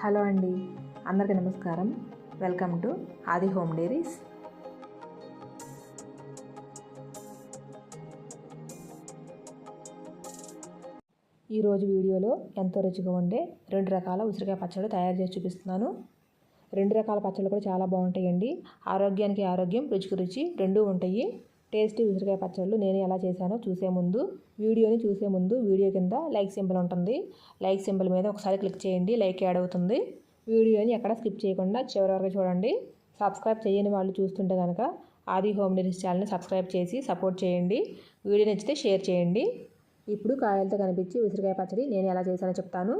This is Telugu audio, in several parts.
హలో అండి అందరికీ నమస్కారం. Welcome to Aadi home diaries. ఈరోజు వీడియోలో ఎంతో రుచిగా ఉండే రెండు రకాల ఉసిరికాయ పచ్చళ్ళు తయారు చేసి చూపిస్తున్నాను. రెండు రకాల పచ్చళ్ళు కూడా చాలా బాగుంటాయండి. ఆరోగ్యానికి ఆరోగ్యం రుచికి రుచి రెండూ ఉంటాయి. టేస్టీ ఉసిరికాయ పచ్చళ్ళు నేను ఎలా చేశానో చూసే ముందు వీడియోని చూసే ముందు వీడియో కింద లైక్ సింబల్ ఉంటుంది. లైక్ సింబల్ మీద ఒకసారి క్లిక్ చేయండి లైక్ యాడ్ అవుతుంది. వీడియోని ఎక్కడ స్కిప్ చేయకుండా చివరి వరకు చూడండి. సబ్స్క్రైబ్ చేయని వాళ్ళు చూస్తుంటే కనుక ఆది హోమ్ డెలిస్ ఛానల్ని సబ్స్క్రైబ్ చేసి సపోర్ట్ చేయండి. వీడియో నచ్చితే షేర్ చేయండి. ఇప్పుడు కాయలతో కనిపించి ఉసిరికాయ పచ్చడి నేను ఎలా చేశానో చెప్తాను.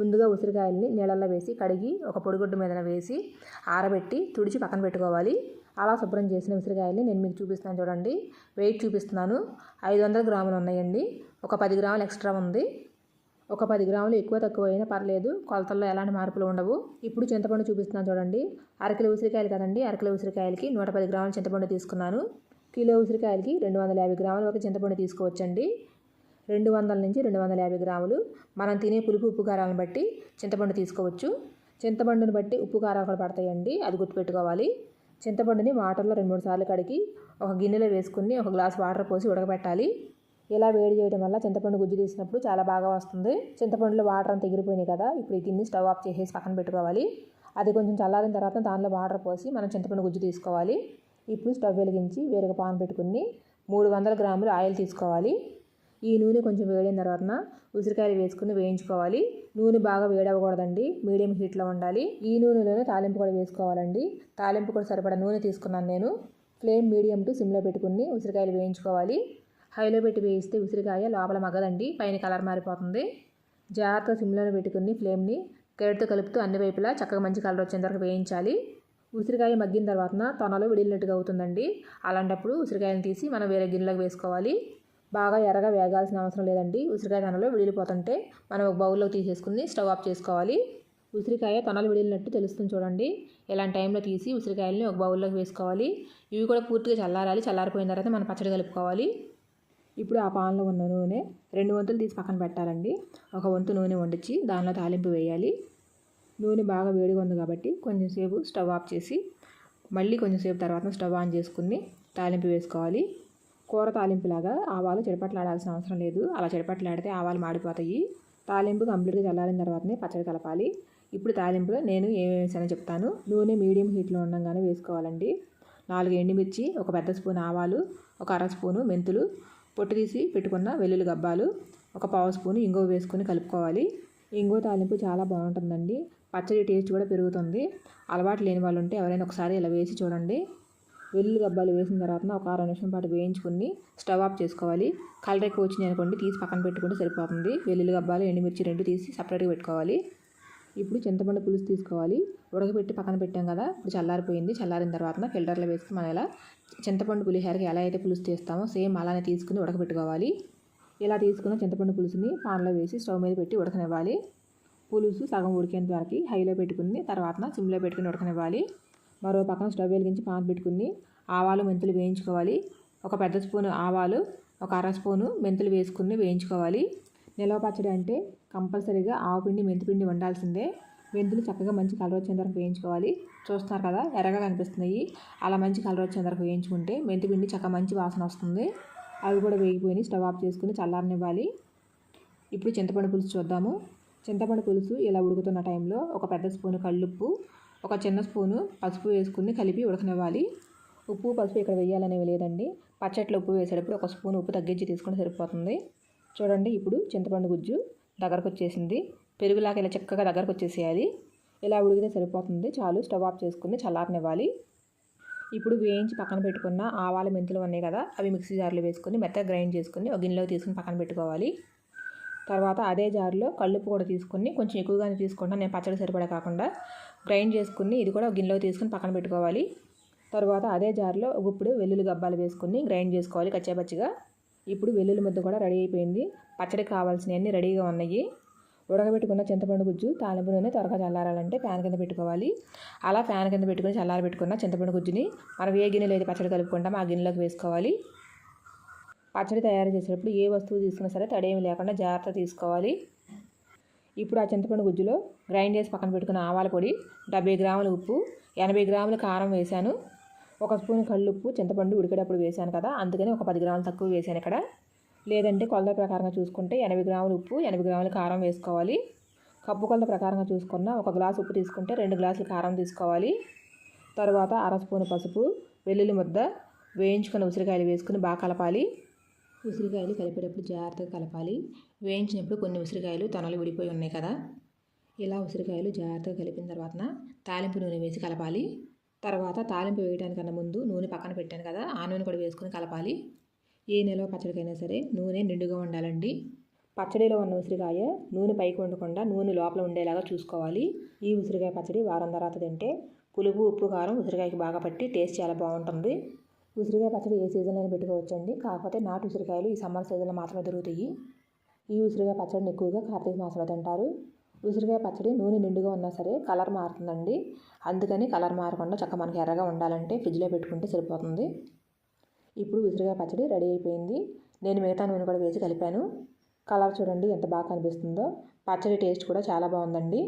ముందుగా ఉసిరికాయల్ని నీళ్ళల్లో వేసి కడిగి ఒక పొడిగుడ్డు మీద వేసి ఆరబెట్టి తుడిచి పక్కన పెట్టుకోవాలి. అలా శుభ్రం చేసిన ఉసిరికాయల్ని నేను మీకు చూపిస్తాను చూడండి. వెయిట్ చూపిస్తున్నాను. ఐదు వందల గ్రాములు ఉన్నాయండి. ఒక పది గ్రాములు ఎక్స్ట్రా ఉంది. ఒక పది గ్రాములు ఎక్కువ తక్కువ అయినా పర్లేదు. కొలతల్లో ఎలాంటి మార్పులు ఉండవు. ఇప్పుడు చింతపండు చూపిస్తున్నాను చూడండి. అరకిలో ఉసిరికాయలు కదండి. అరకిలో ఉసిరికాయలకి నూట పది గ్రాముల చింతపండు తీసుకున్నాను. కిలో ఉసిరికాయలకి రెండు వందల యాభై గ్రాముల వరకు చింతపండు తీసుకోవచ్చండి. రెండు వందల నుంచి రెండు వందల యాభై గ్రాములు. మనం తినే పులుపు ఉప్పు కారాలను బట్టి చింతపండు తీసుకోవచ్చు. చింతపండుని బట్టి ఉప్పు కారాలు కూడా పడతాయండి. అది గుర్తుపెట్టుకోవాలి. చింతపండుని వాటర్లో రెండు మూడు సార్లు కడిగి ఒక గిన్నెలో వేసుకుని ఒక గ్లాస్ వాటర్ పోసి ఉడకబెట్టాలి. ఇలా వేడి చేయడం వల్ల చింతపండు గుజ్జు తీసినప్పుడు చాలా బాగా వస్తుంది. చింతపండులో వాటర్ అంతా ఎగిరిపోయినాయి కదా ఇప్పుడు ఈ గిన్నె స్టవ్ ఆఫ్ చేసేసి పక్కన పెట్టుకోవాలి. అది కొంచెం చల్లారిన తర్వాత దానిలో వాటర్ పోసి మనం చింతపండు గుజ్జు తీసుకోవాలి. ఇప్పుడు స్టవ్ వెలిగించి వేరొక పాన్ పెట్టుకుని మూడు వందల గ్రాములు ఆయిల్ తీసుకోవాలి. ఈ నూనె కొంచెం వేడిన తర్వాత ఉసిరికాయలు వేసుకుని వేయించుకోవాలి. నూనె బాగా వేడవకూడదండి మీడియం హీట్లో ఉండాలి. ఈ నూనెలోనే తాలింపు కూడా వేసుకోవాలండి. తాలింపు కూడా సరిపడా నూనె తీసుకున్నాను నేను. ఫ్లేమ్ మీడియం టు సిమ్లో పెట్టుకుని ఉసిరికాయలు వేయించుకోవాలి. హైలో పెట్టి వేయిస్తే ఉసిరికాయ లోపల మగ్గదండి. పైన కలర్ మారిపోతుంది. జాగ్రత్తగా సిమ్లోనే పెట్టుకుని ఫ్లేమ్ని గరిటతో కలుపుతూ అన్ని వైపులా చక్కగా మంచి కలర్ వచ్చేంత వరకు వేయించాలి. ఉసిరికాయ మగ్గిన తర్వాత తొనలో విడిలినట్టుగా అవుతుందండి. అలాంటప్పుడు ఉసిరికాయని తీసి మనం వేరే గిన్నెలోకి వేసుకోవాలి. బాగా ఎర్రగా వేగాల్సిన అవసరం లేదండి. ఉసిరికాయ తొనలో విడిలిపోతుంటే మనం ఒక బౌల్లో తీసేసుకుని స్టవ్ ఆఫ్ చేసుకోవాలి. ఉసిరికాయ తొనలు విడిలినట్టు తెలుస్తుంది చూడండి. ఇలాంటి టైంలో తీసి ఉసిరికాయలని ఒక బౌల్లోకి వేసుకోవాలి. ఇవి కూడా పూర్తిగా చల్లారాలి. చల్లారిపోయిన తర్వాత మనం పచ్చడి కలుపుకోవాలి. ఇప్పుడు ఆ పాన్లో ఉన్న నూనె రెండు వంతులు తీసి పక్కన పెట్టాలండి. ఒక వంతు నూనె వండించి దానిలో తాలింపు వేయాలి. నూనె బాగా వేడిగా ఉంది కాబట్టి కొంచెం సేపు స్టవ్ ఆఫ్ చేసి మళ్ళీ కొంచెం సేపు తర్వాత స్టవ్ ఆన్ చేసుకుని తాలింపు వేసుకోవాలి. కూర తాలింపులాగా ఆవాలు చెడపట్లాడాల్సిన అవసరం లేదు. అలా చెడపట్లాడితే ఆవాలు మాడిపోతాయి. తాలింపు కంప్లీట్గా చల్లారిన తర్వాతనే పచ్చడి కలపాలి. ఇప్పుడు తాలింపులో నేను ఏమేమి వేసానో చెప్తాను. నూనె మీడియం హీట్లో ఉండగానే వేసుకోవాలండి. నాలుగు ఎండుమిర్చి ఒక పెద్ద స్పూన్ ఆవాలు ఒక అర స్పూను మెంతులు పొట్టు తీసి పెట్టుకున్న వెల్లుల్లి గబ్బాలు ఒక పావు స్పూను ఇంగువ వేసుకొని కలుపుకోవాలి. ఇంగువ తాలింపు చాలా బాగుంటుందండి. పచ్చడి టేస్ట్ కూడా పెరుగుతుంది. అలవాటు లేని వాళ్ళు ఉంటే ఎవరైనా ఒకసారి ఇలా వేసి చూడండి. వెల్లుల్లి గబ్బాలు వేసిన తర్వాత ఒక ఆరు నిమిషం పాటు వేయించుకుని స్టవ్ ఆఫ్ చేసుకోవాలి. కలర్ ఎక్కువ వచ్చింది అనుకోండి తీసి పక్కన పెట్టుకుంటే సరిపోతుంది. వెల్లుల్లి గబ్బాలు ఎండుమిర్చి రెండు తీసి సపరేట్గా పెట్టుకోవాలి. ఇప్పుడు చింతపండు పులుసు తీసుకోవాలి. ఉడకబెట్టి పక్కన పెట్టాం కదా ఇప్పుడు చల్లారిపోయింది. చల్లారిన తర్వాత ఫిల్టర్లో వేసుకుని మనం ఎలా చింతపండు పులిహేరకి ఎలా అయితే పులుసు తీస్తామో సేమ్ అలానే తీసుకుని ఉడకబెట్టుకోవాలి. ఇలా తీసుకున్న చింతపండు పులుసుని పాన్లో వేసి స్టవ్ మీద పెట్టి ఉడకనివ్వాలి. పులుసు సగం ఉడికేంత వరకు హైలో పెట్టుకుని తర్వాత సిమ్లో పెట్టుకుని ఉడకనివ్వాలి. మరో పక్కన స్టవ్ వెలిగించి పాన్ పెట్టుకుని ఆవాలు మెంతులు వేయించుకోవాలి. ఒక పెద్ద స్పూను ఆవాలు ఒక అర స్పూను మెంతులు వేసుకుని వేయించుకోవాలి. నిలవ పచ్చడి అంటే కంపల్సరీగా ఆవుపిండి మెంతిపిండి వండాల్సిందే. మెంతులు చక్కగా మంచి కలర్ వచ్చేంత వరకు వేయించుకోవాలి. చూస్తున్నారు కదా ఎర్రగా కనిపిస్తున్నాయి. అలా మంచి కలర్ వచ్చేంత వరకు వేయించుకుంటే మెంతిపిండి చక్కగా మంచి వాసన వస్తుంది. అవి కూడా వేగిపోయి స్టవ్ ఆఫ్ చేసుకుని చల్లారనివ్వాలి. ఇప్పుడు చింతపండు పులుసు చూద్దాము. చింతపండు పులుసు ఇలా ఉడుకుతున్న టైంలో ఒక పెద్ద స్పూను కళ్ళుప్పు ఒక చిన్న స్పూను పసుపు వేసుకుని కలిపి ఉడకనివ్వాలి. ఉప్పు పసుపు ఇక్కడ వేయాలనేవి లేదండి. పచ్చట్లో ఉప్పు వేసేటప్పుడు ఒక స్పూన్ ఉప్పు తగ్గించి తీసుకుంటే సరిపోతుంది. చూడండి ఇప్పుడు చింతపండు గుజ్జు దగ్గరకు వచ్చేసింది. పెరుగులాగా ఇలా చక్కగా దగ్గరకు వచ్చేసేయాలి. ఇలా ఉడికితే సరిపోతుంది. చాలు స్టవ్ ఆఫ్ చేసుకుని చల్లారనివ్వాలి. ఇప్పుడు వేయించి పక్కన పెట్టుకున్న ఆవాల మెంతులు ఉన్నాయి కదా అవి మిక్సీ జార్లో వేసుకొని మెత్తగా గ్రైండ్ చేసుకుని ఒక గిన్నెలో తీసుకుని పక్కన పెట్టుకోవాలి. తర్వాత అదే జార్లో కల్లుపు కూడా తీసుకుని కొంచెం ఎక్కువగానే తీసుకుంటా. నేను పచ్చడి సరిపడా కాకుండా గ్రైండ్ చేసుకుని ఇది కూడా గిన్నెలో తీసుకుని పక్కన పెట్టుకోవాలి. తర్వాత అదే జార్లో ఇప్పుడు వెల్లుల్లి గబ్బాలు వేసుకుని గ్రైండ్ చేసుకోవాలి కచ్చాపచ్చిగా. ఇప్పుడు వెల్లుల్లి ముద్ద కూడా రెడీ అయిపోయింది. పచ్చడికి కావాల్సినవన్నీ రెడీగా ఉన్నాయి. ఉడకబెట్టుకున్న చింతపండు గుజ్జు తాలింపు నూనె త్వరగా చల్లారాలంటే ఫ్యాన్ కింద పెట్టుకోవాలి. అలా ఫ్యాన్ కింద పెట్టుకుని చల్లారబెట్టుకున్న చింతపండు గుజ్జుని మనం ఏ గిన్నెలో అయితే పచ్చడి కలుపుకుంటామో ఆ గిన్నెలోకి వేసుకోవాలి. పచ్చడి తయారు చేసేటప్పుడు ఏ వస్తువు తీసుకున్నా సరే తడేమి లేకుండా జాగ్రత్త తీసుకోవాలి. ఇప్పుడు ఆ చింతపండు గుజ్జులో గ్రైండ్ చేసి పక్కన పెట్టుకున్న ఆవాల పొడి డెబ్బై గ్రాముల ఉప్పు ఎనభై గ్రాముల కారం వేశాను. ఒక స్పూన్ కళ్ళుప్పు చింతపండు ఉడికేటప్పుడు వేశాను కదా అందుకని ఒక పది గ్రాములు తక్కువ వేశాను ఇక్కడ. లేదంటే కొలత ప్రకారంగా చూసుకుంటే ఎనభై గ్రాముల ఉప్పు ఎనభై గ్రాముల కారం వేసుకోవాలి. కప్పు కొలత ప్రకారంగా చూసుకున్న ఒక గ్లాసు ఉప్పు తీసుకుంటే రెండు గ్లాసులు కారం తీసుకోవాలి. తర్వాత అర స్పూన్ పసుపు వెల్లుల్లి ముద్ద వేయించుకున్న ఉసిరికాయలు వేసుకుని బాగా కలపాలి. ఉసిరికాయలు కలిపేటప్పుడు జాగ్రత్తగా కలపాలి. వేయించినప్పుడు కొన్ని ఉసిరికాయలు తనలు విడిపోయి ఉన్నాయి కదా. ఇలా ఉసిరికాయలు జాగ్రత్తగా కలిపిన తర్వాత తాలింపు నూనె వేసి కలపాలి. తర్వాత తాలింపు వేయడానికన్నా ముందు నూనె పక్కన పెట్టాను కదా ఆ నూనె కూడా వేసుకుని కలపాలి. ఏ నిల్వ పచ్చడికైనా సరే నూనె నిండుగా ఉండాలండి. పచ్చడిలో ఉన్న ఉసిరికాయ నూనె పైకి ఉండకుండా నూనె లోపల ఉండేలాగా చూసుకోవాలి. ఈ ఉసిరికాయ పచ్చడి వారం తర్వాత తింటే పులుపు ఉప్పు కారం ఉసిరికాయకి బాగా పట్టి టేస్ట్ చాలా బాగుంటుంది. ఉసిరికాయ పచ్చడి ఏ సీజన్లో పెట్టుకోవచ్చండి. కాకపోతే నాటు ఉసిరికాయలు ఈ సమ్మర్ సీజన్లో మాత్రమే దొరుకుతాయి. ఈ ఉసిరికాయ పచ్చడిని ఎక్కువగా కార్తీక మాసంలో తింటారు. ఉసిరికాయ పచ్చడి నూనె నిండుగా ఉన్నా సరే కలర్ మారుతుందండి. అందుకని కలర్ మారకుండా చక్క మనకి ఎర్రగా ఉండాలంటే ఫ్రిడ్జ్లో పెట్టుకుంటే సరిపోతుంది. ఇప్పుడు ఉసిరికాయ పచ్చడి రెడీ అయిపోయింది. నేను మిగతా నూనె కూడా వేసి కలిపాను. కలర్ చూడండి ఎంత బాగా కనిపిస్తుందో. పచ్చడి టేస్ట్ కూడా చాలా బాగుందండి.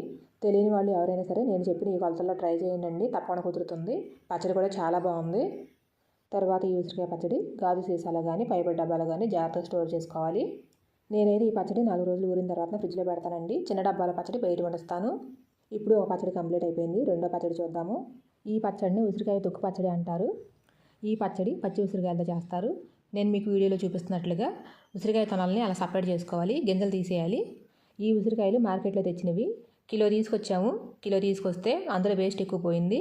తెలియని వాళ్ళు ఎవరైనా సరే నేను చెప్పిన ఈ కొలతల్లో ట్రై చేయండి తప్పకుండా కుదురుతుంది. పచ్చడి కూడా చాలా బాగుంది. తర్వాత ఈ ఉసిరికాయ పచ్చడి గాజు సీసాలో కానీ పైపడి డబ్బాలో కానీ జాగ్రత్తగా స్టోర్ చేసుకోవాలి. నేనైతే ఈ పచ్చడి నాలుగు రోజులు ఊరిన తర్వాత ఫ్రిడ్జ్లో పెడతానండి. చిన్న డబ్బాల పచ్చడి బయట వండుస్తాను. ఇప్పుడు ఒక పచ్చడి కంప్లీట్ అయిపోయింది. రెండో పచ్చడి చూద్దాము. ఈ పచ్చడిని ఉసిరికాయ తొక్కు పచ్చడి అంటారు. ఈ పచ్చడి పచ్చి ఉసిరికాయలతో చేస్తారు. నేను మీకు వీడియోలో చూపిస్తున్నట్లుగా ఉసిరికాయ తొనాలని అలా సపరేట్ చేసుకోవాలి. గింజలు తీసేయాలి. ఈ ఉసిరికాయలు మార్కెట్లో తెచ్చినవి. కిలో తీసుకొచ్చాము. కిలో తీసుకొస్తే అందులో వేస్ట్ ఎక్కువ పోయింది.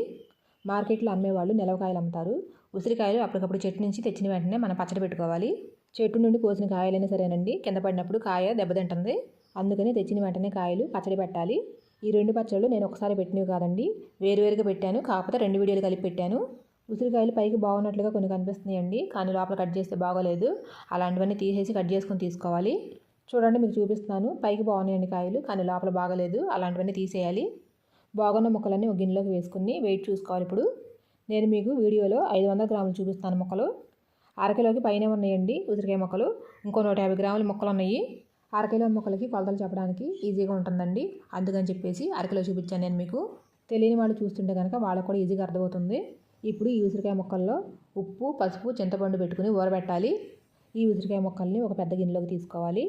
మార్కెట్లో అమ్మేవాళ్ళు నిలవకాయలు అమ్ముతారు. ఉసిరికాయలు అప్పటికప్పుడు చెట్టు నుంచి తెచ్చిన వెంటనే మనం పచ్చడి పెట్టుకోవాలి. చెట్టు నుండి కోసిన కాయలైనా సరేనండి. కింద పడినప్పుడు కాయ దెబ్బతింటుంది అందుకని తెచ్చిన వెంటనే కాయలు పచ్చడి పెట్టాలి. ఈ రెండు పచ్చళ్ళు నేను ఒకసారి పెట్టినవి కాదండి. వేరువేరుగా పెట్టాను. కాకపోతే రెండు వీడియోలు కలిపి పెట్టాను. ఉసిరికాయలు పైకి బాగున్నట్లుగా కొన్ని కనిపిస్తున్నాయండి. కానీ లోపల కట్ చేస్తే బాగోలేదు. అలాంటివన్నీ తీసేసి కట్ చేసుకొని తీసుకోవాలి. చూడండి మీకు చూపిస్తున్నాను. పైకి బాగున్నాయండి కాయలు కానీ లోపల బాగలేదు. అలాంటివన్నీ తీసేయాలి. బాగున్న ముక్కలన్నీ ఒక గిన్నెలోకి వేసుకుని వెయిట్ చూసుకోవాలి ఇప్పుడు. నేను మీకు వీడియోలో ఐదు వందల గ్రాములు చూపిస్తాను మొక్కలు. అరకిలోకి పైన ఉన్నాయండి ఉసిరికాయ మొక్కలు. ఇంకో నూట యాభై గ్రాముల మొక్కలు ఉన్నాయి. అరకిలో మొక్కలకి కొలతలు చెప్పడానికి ఈజీగా ఉంటుందండి. అందుకని చెప్పేసి అరకిలో చూపించాను నేను మీకు. తెలియని వాళ్ళు చూస్తుంటే కనుక వాళ్ళకు కూడా ఈజీగా అర్థమవుతుంది. ఇప్పుడు ఈ ఉసిరికాయ మొక్కల్లో ఉప్పు పసుపు చింతపండు పెట్టుకుని ఊరబెట్టాలి. ఈ ఉసిరికాయ మొక్కల్ని ఒక పెద్ద గిన్నెలోకి తీసుకోవాలి.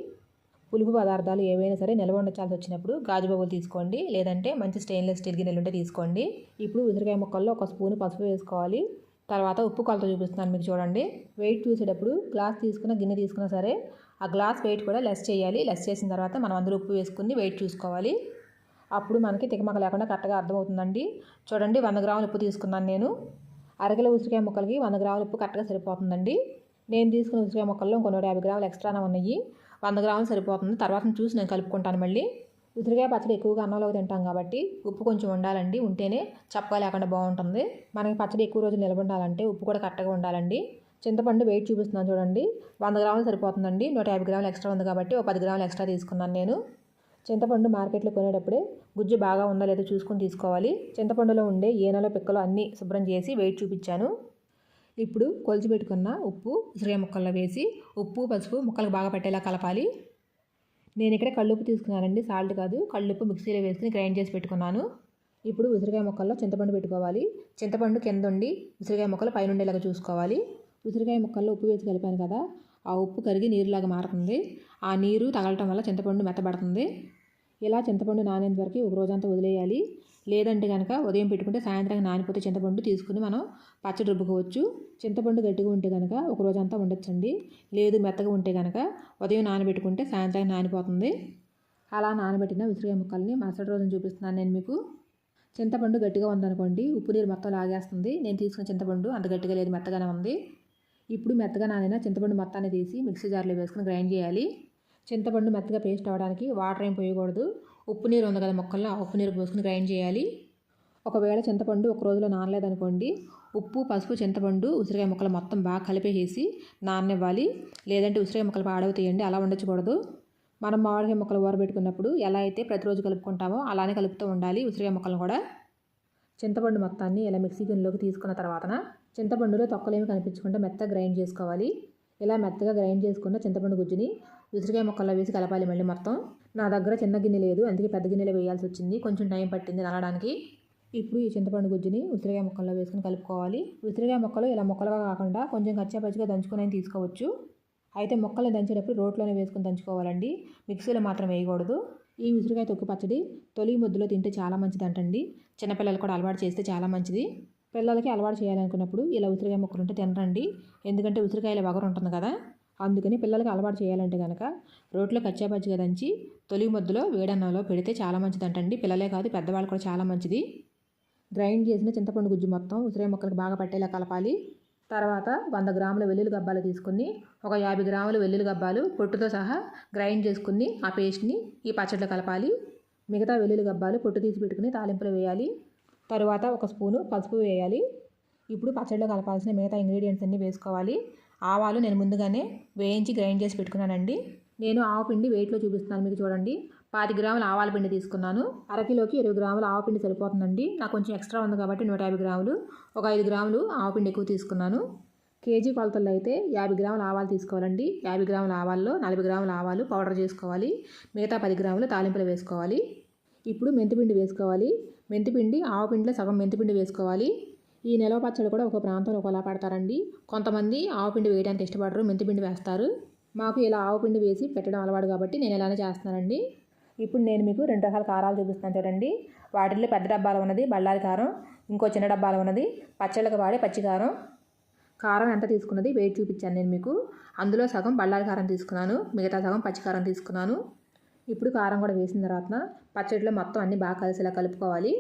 పులుపు పదార్థాలు ఏవైనా సరే నిల్వ ఉండాల్సి వచ్చినప్పుడు గాజు బొబ్బలు తీసుకోండి. లేదంటే మంచి స్టెయిన్లెస్ స్టీల్ గిన్నెలు ఉంటే తీసుకోండి. ఇప్పుడు ఉసిరికాయ ముక్కల్లో ఒక స్పూన్ పసుపు వేసుకోవాలి. తర్వాత ఉప్పు కొలత చూపిస్తున్నాను మీకు చూడండి. వెయిట్ చూసేటప్పుడు గ్లాస్ తీసుకున్న గిన్నె తీసుకున్నా సరే ఆ గ్లాస్ వెయిట్ కూడా లెస్ చేయాలి. లెస్ చేసిన తర్వాత మనం అందులో ఉప్పు వేసుకుని వెయిట్ చూసుకోవాలి. అప్పుడు మనకి తికమక లేకుండా కరెక్ట్గా అర్థమవుతుందండి. చూడండి వంద గ్రాముల ఉప్పు తీసుకున్నాను నేను. అరకిలో ఉసిరికాయ ముక్కలకి వంద గ్రాముల ఉప్పు కరెక్ట్గా సరిపోతుందండి. నేను తీసుకున్న ఉసిరికాయ ముక్కల్లో కొన్ని యాభై గ్రాములు ఎక్స్ట్రానే ఉన్నాయి. వంద గ్రాములు సరిపోతుంది. తర్వాత చూసి నేను కలుపుకుంటాను మళ్ళీ. ఉసిరికాయ పచ్చడి ఎక్కువగా అన్నంలో తింటాం కాబట్టి ఉప్పు కొంచెం ఉండాలండి. ఉంటేనే చప్పగా లేకుండా బాగుంటుంది. మనకి పచ్చడి ఎక్కువ రోజులు నిలబ ఉండాలంటే ఉప్పు కూడా కరెక్ట్గా ఉండాలండి. చింతపండు వెయిట్ చూపిస్తున్నాను చూడండి. వంద గ్రాములు సరిపోతుందండి. నూట యాభై గ్రాములు ఎక్స్ట్రా ఉంది కాబట్టి ఒక పది గ్రాములు ఎక్స్ట్రా తీసుకున్నాను నేను. చింతపండు మార్కెట్లో కొనేటప్పుడే గుజ్జు బాగా ఉందా లేదో చూసుకొని తీసుకోవాలి. చింతపండులో ఉండే ఏనలో పిక్కలు అన్నీ శుభ్రం చేసి వెయిట్ చూపించాను. ఇప్పుడు కొలిచిపెట్టుకున్న ఉప్పు ఉసిరికాయ ముక్కల్లో వేసి ఉప్పు పసుపు ముక్కలకు బాగా పెట్టేలా కలపాలి. నేను ఇక్కడ కళ్ళుప్పు తీసుకున్నానండి సాల్ట్ కాదు. కళ్ళుప్పు మిక్సీలో వేసుకుని గ్రైండ్ చేసి పెట్టుకున్నాను. ఇప్పుడు ఉసిరికాయ ముక్కల్లో చింతపండు పెట్టుకోవాలి. చింతపండు కింద ఉండి ఉసిరికాయ ముక్కలు పైన ఉండేలాగా చూసుకోవాలి. ఉసిరికాయ ముక్కల్లో ఉప్పు వేసి కలిపాను కదా ఆ ఉప్పు కరిగి నీరులాగా మారుతుంది. ఆ నీరు తగలటం వల్ల చింతపండు మెత్తబడుతుంది. ఇలా చింతపండు నానేంత వరకు ఒక రోజంతా వదిలేయాలి. లేదంటే కనుక ఉదయం పెట్టుకుంటే సాయంత్రం నానిపోతే చింతపండు తీసుకుని మనం పచ్చడి రుబ్బుకోవచ్చు. చింతపండు గట్టిగా ఉంటే కనుక ఒక రోజంతా ఉండొచ్చండి. లేదు మెత్తగా ఉంటే కనుక ఉదయం నానబెట్టుకుంటే సాయంత్రం నానిపోతుంది. అలా నానబెట్టిన ఉసిరికాయ ముక్కల్ని మరుసటి రోజున చూపిస్తున్నాను నేను మీకు. చింతపండు గట్టిగా ఉందనుకోండి ఉప్పు నీరు మొత్తం లాగేస్తుంది. నేను తీసుకున్న చింతపండు అంత గట్టిగా లేదు మెత్తగానే ఉంది. ఇప్పుడు మెత్తగా నానిన చింతపండు మొత్తాన్ని తీసి మిక్సీ జార్లో వేసుకుని గ్రైండ్ చేయాలి. చింతపండు మెత్తగా పేస్ట్ అవ్వడానికి వాటర్ ఏం పోయకూడదు. ఉప్పు నీరు ఉంది కదా మొక్కల్లో ఆ ఉప్పు నీరు పోసుకుని గ్రైండ్ చేయాలి. ఒకవేళ చింతపండు ఒక రోజులో నానలేదనుకోండి ఉప్పు పసుపు చింతపండు ఉసిరికాయ ముక్కలు మొత్తం బాగా కలిపేసి నాననివ్వాలి. లేదంటే ఉసిరికాయ ముక్కలు పాడవుతాయండి అలా ఉండొచ్చకూడదు మనం మామిడికాయ ముక్కలు ఊరబెట్టుకున్నప్పుడు ఎలా అయితే ప్రతిరోజు కలుపుకుంటామో అలానే కలుపుతూ ఉండాలి ఉసిరికాయ ముక్కలు కూడా. చింతపండు మొత్తాన్ని ఇలా మిక్సీ గిన్నెలోకి తీసుకున్న తర్వాత చింతపండులో తొక్కలేమి కనిపించకుండా మెత్తగా గ్రైండ్ చేసుకోవాలి. ఇలా మెత్తగా గ్రైండ్ చేసుకున్న చింతపండు గుజ్జుని ఉసిరికాయ ముక్కల్లో వేసి కలపాలి మళ్ళీ మొత్తం. నా దగ్గర చిన్న గిన్నె లేదు అందుకే పెద్ద గిన్నెలో వేయాల్సి వచ్చింది. కొంచెం టైం పట్టింది నలడానికి. ఇప్పుడు ఈ చింతపండు గుజ్జుని ఉసిరికాయ ముక్కల్లో వేసుకుని కలుపుకోవాలి. ఉసిరికాయ ముక్కలు ఇలా ముక్కలుగా కాకుండా కొంచెం కచ్చాపచ్చిగా దంచుకొని తీసుకోవచ్చు. అయితే మొక్కలు దంచేటప్పుడు రోట్లోనే వేసుకుని దంచుకోవాలండి. మిక్సీలో మాత్రం వేయకూడదు. ఈ ఉసిరికాయ తొక్కు పచ్చడి తొలి ముద్దులో తింటే చాలా మంచిది అంటండి చిన్నపిల్లలు కూడా అలవాటు చేస్తే చాలా మంచిది. పిల్లలకి అలవాటు చేయాలనుకున్నప్పుడు ఇలా ఉసిరికాయ ముక్కలు ఉంటే తినరండి. ఎందుకంటే ఉసిరికాయల వగరు ఉంటుంది కదా. అందుకని పిల్లలకి అలవాటు చేయాలంటే కనుక రోట్లో కచ్చాపచ్చిగా దంచి తొలి ముద్దలో వేడన్నంలో పెడితే చాలా మంచిది అంటండి పిల్లలే కాదు పెద్దవాళ్ళు కూడా చాలా మంచిది. గ్రైండ్ చేసిన చింతపండు గుజ్జు మొత్తం ఉసిరికాయ ముక్కలకు బాగా పట్టేలా కలపాలి. తర్వాత వంద గ్రాముల వెల్లుల్లి గబ్బాలు తీసుకుని ఒక యాభై గ్రాముల వెల్లుల్లి గబ్బాలు పొట్టుతో సహా గ్రైండ్ చేసుకుని ఆ పేస్ట్ని ఈ పచ్చడిలో కలపాలి. మిగతా వెల్లుల్లి గబ్బాలు పొట్టు తీసి పెట్టుకుని తాలింపులో వేయాలి. తరువాత ఒక స్పూను పసుపు వేయాలి. ఇప్పుడు పచ్చడిలో కలపాల్సిన మిగతా ఇంగ్రీడియంట్స్ అన్నీ వేసుకోవాలి. ఆవాలు నేను ముందుగానే వేయించి గ్రైండ్ చేసి పెట్టుకున్నానండి. నేను ఆవు పిండి వెయిట్లో చూపిస్తున్నాను మీకు చూడండి. పాతి గ్రాముల ఆవాల పిండి తీసుకున్నాను. అరకిలోకి ఇరవై గ్రాముల ఆవు పిండి సరిపోతుందండి. నాకు కొంచెం ఎక్స్ట్రా ఉంది కాబట్టి నూట యాభై గ్రాములు. ఒక ఐదు గ్రాములు ఆవు పిండి ఎక్కువ తీసుకున్నాను. కేజీ కొలతల్లో అయితే యాభై గ్రాముల ఆవాలు తీసుకోవాలండి. యాభై గ్రాముల ఆవాల్లో నలభై గ్రాముల ఆవాలు పౌడర్ చేసుకోవాలి. మిగతా పది గ్రాములు తాలింపులు వేసుకోవాలి. ఇప్పుడు మెంతిపిండి వేసుకోవాలి. మెంతిపిండి ఆవు పిండిలో సగం మెంతిపిండి వేసుకోవాలి. ఈ నిలవ పచ్చడి కూడా ఒక ప్రాంతంలో ఒకలా పడతారండి. కొంతమంది ఆవు పిండి వేయడానికి ఇష్టపడరు మెంతిపిండి వేస్తారు. మాకు ఇలా ఆవు పిండి వేసి పెట్టడం అలవాటు కాబట్టి నేను ఇలానే చేస్తున్నానండి. ఇప్పుడు నేను మీకు రెండు రకాల కారాలు చూపిస్తాను చూడండి. వాటిల్లో పెద్ద డబ్బాలు ఉన్నది బళ్ళారి కారం ఇంకో చిన్న డబ్బాలు ఉన్నది పచ్చళ్ళకి వాడే పచ్చికారం కారం. ఎంత తీసుకున్నది వెయిట్ చూపించాను నేను మీకు. అందులో సగం బళ్ళారి కారం తీసుకున్నాను మిగతా సగం పచ్చికారం తీసుకున్నాను. ఇప్పుడు కారం కూడా వేసిన తర్వాత పచ్చడిలో మొత్తం అన్నీ బాగా కలిసేలా కలుపుకోవాలి.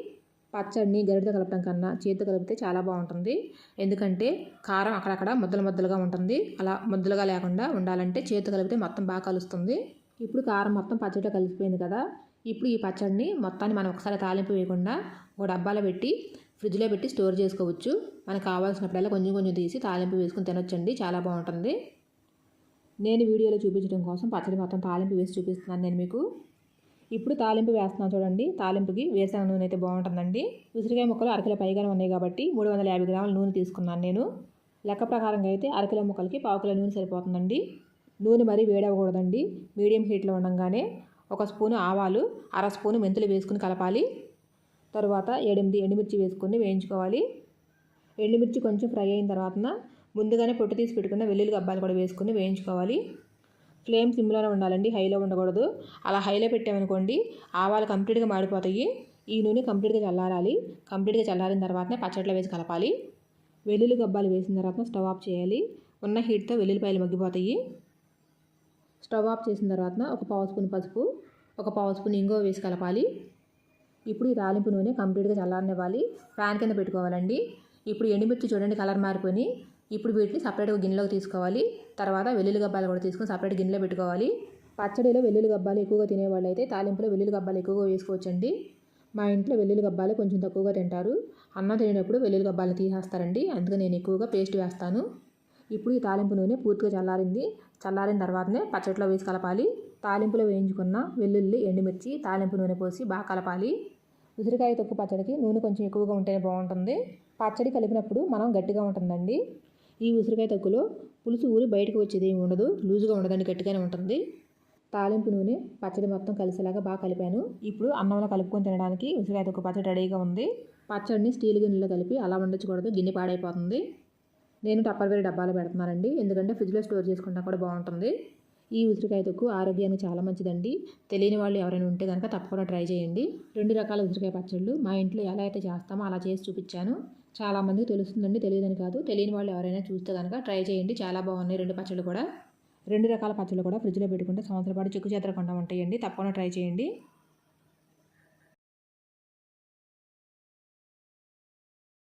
పచ్చడిని గరిటతో కలపడం కన్నా చేతితో కలిపితే చాలా బాగుంటుంది. ఎందుకంటే కారం అక్కడక్కడ ముద్దలు ముద్దలుగా ఉంటుంది. అలా ముద్దలుగా లేకుండా ఉండాలంటే చేతితో కలిపితే మొత్తం బాగా కలుస్తుంది. ఇప్పుడు కారం మొత్తం పచ్చడిలో కలిసిపోయింది కదా. ఇప్పుడు ఈ పచ్చడిని మొత్తాన్ని మనం ఒకసారి తాలింపు వేయకుండా ఒక డబ్బాలో పెట్టి ఫ్రిడ్జ్లో పెట్టి స్టోర్ చేసుకోవచ్చు. మనకు కావాల్సినప్పుడల్లా కొంచెం కొంచెం తీసి తాలింపు వేసుకుని తినొచ్చండి. చాలా బాగుంటుంది. నేను వీడియోలో చూపించడం కోసం పచ్చడి మొత్తం తాలింపు వేసి చూపిస్తున్నాను నేను మీకు. ఇప్పుడు తాలింపు వేస్తున్నాను చూడండి. తాలింపుకి వేసిన నూనె అయితే బాగుంటుందండి. ఉసిరికాయ ముక్కలు అరకిలో పైగానే ఉన్నాయి కాబట్టి మూడు వందల యాభై గ్రాముల నూనె తీసుకున్నాను నేను. లెక్క ప్రకారంగా అయితే అరకిలో ముక్కలకి పావు కిలో నూనె సరిపోతుందండి. నూనె మరీ వేడవకూడదండి మీడియం హీట్లో ఉండగానే ఒక స్పూను ఆవాలు అర స్పూను మెంతులు వేసుకుని కలపాలి. తర్వాత ఏడెనిమిది ఎండుమిర్చి వేసుకొని వేయించుకోవాలి. ఎండుమిర్చి కొంచెం ఫ్రై అయిన తర్వాత ముందుగానే పొట్టు తీసి పెట్టుకున్న వెల్లుల్లి గబ్బాలు కూడా వేసుకుని వేయించుకోవాలి. ఫ్లేమ్ సిమ్లోనే ఉండాలండి హైలో ఉండకూడదు. అలా హైలో పెట్టామనుకోండి ఆవాలు కంప్లీట్గా మాడిపోతాయి. ఈ నూనె కంప్లీట్గా చల్లారాలి. కంప్లీట్గా చల్లారిన తర్వాతనే పచ్చట్లో వేసి కలపాలి. వెల్లుల్లి గబ్బాలు వేసిన తర్వాత స్టవ్ ఆఫ్ చేయాలి. ఉన్న హీట్తో వెల్లుల్లిపాయలు మగ్గిపోతాయి. స్టవ్ ఆఫ్ చేసిన తర్వాత ఒక పావు స్పూన్ పసుపు ఒక పావు స్పూన్ ఇంగువ వేసి కలపాలి. ఇప్పుడు ఈ తాలింపు నూనె కంప్లీట్గా చల్లారనివ్వాలి. ఫ్యాన్ కింద పెట్టుకోవాలండి. ఇప్పుడు ఎండుమిర్చి చూడండి కలర్ మారిపోయి ఇప్పుడు వీటిని సపరేట్గా గిన్నెలోకి తీసుకోవాలి. తర్వాత వెల్లుల్లి గబ్బాలు కూడా తీసుకొని సపరేట్ గిన్నెలో పెట్టుకోవాలి. పచ్చడిలో వెల్లుల్లి గబ్బాలు ఎక్కువగా తినేవాళ్ళు అయితే తాలింపులో వెల్లుల్లి గబ్బాలు ఎక్కువగా వేసుకోవచ్చండి. మా ఇంట్లో వెల్లుల్లి గబ్బాలు కొంచెం తక్కువగా తింటారు. అన్నం తినేటప్పుడు వెల్లుల్లి గబ్బాలు తీసేస్తారండి. అందుకే నేను ఎక్కువగా పేస్ట్ వేస్తాను. ఇప్పుడు ఈ తాలింపు నూనె పూర్తిగా చల్లారింది. చల్లారిన తర్వాతనే పచ్చడిలో వేసి కలపాలి. తాలింపులో వేయించుకున్న వెల్లుల్లి ఎండుమిర్చి తాలింపు నూనె పోసి బాగా కలపాలి. ఉసిరికాయ తొక్కు పచ్చడికి నూనె కొంచెం ఎక్కువగా ఉంటేనే బాగుంటుంది. పచ్చడి కలిపినప్పుడు మనం గట్టిగా ఉంటుందండి. ఈ ఉసిరికాయ తొక్కులో పులుసు ఊరి బయటకు వచ్చేది ఏమి ఉండదు. లూజుగా ఉండదండి గట్టిగానే ఉంటుంది. తాలింపు నూనె పచ్చడి మొత్తం కలిసేలాగా బాగా కలిపాను. ఇప్పుడు అన్నంలో కలుపుకొని తినడానికి ఉసిరికాయ తొక్కు పచ్చడి రెడీగా ఉంది. పచ్చడిని స్టీల్ గిన్నెలో కలిపి అలా వండించకూడదు గిన్నె పాడైపోతుంది. నేను టప్పర్వేర్ డబ్బాలో పెడుతున్నానండి ఎందుకంటే ఫ్రిడ్జ్లో స్టోర్ చేసుకుంటా కూడా బాగుంటుంది. ఈ ఉసిరికాయ తొక్కు ఆరోగ్యానికి చాలా మంచిదండి. తెలియని వాళ్ళు ఎవరైనా ఉంటే కనుక తప్పకుండా ట్రై చేయండి. రెండు రకాల ఉసిరికాయ పచ్చళ్ళు మా ఇంట్లో ఎలా అయితే చేస్తామో అలా చేసి చూపించాను. చాలామందికి తెలుస్తుందండి తెలియదని కాదు. తెలియని వాళ్ళు ఎవరైనా చూస్తే కనుక ట్రై చేయండి. చాలా బాగున్నాయి రెండు పచ్చళ్ళు కూడా. రెండు రకాల పచ్చళ్ళు కూడా ఫ్రిడ్జ్లో పెట్టుకుంటే సంవత్సరం పాటు చెక్కు చేతరకుండా ఉంటాయండి. తప్పకుండా ట్రై చేయండి.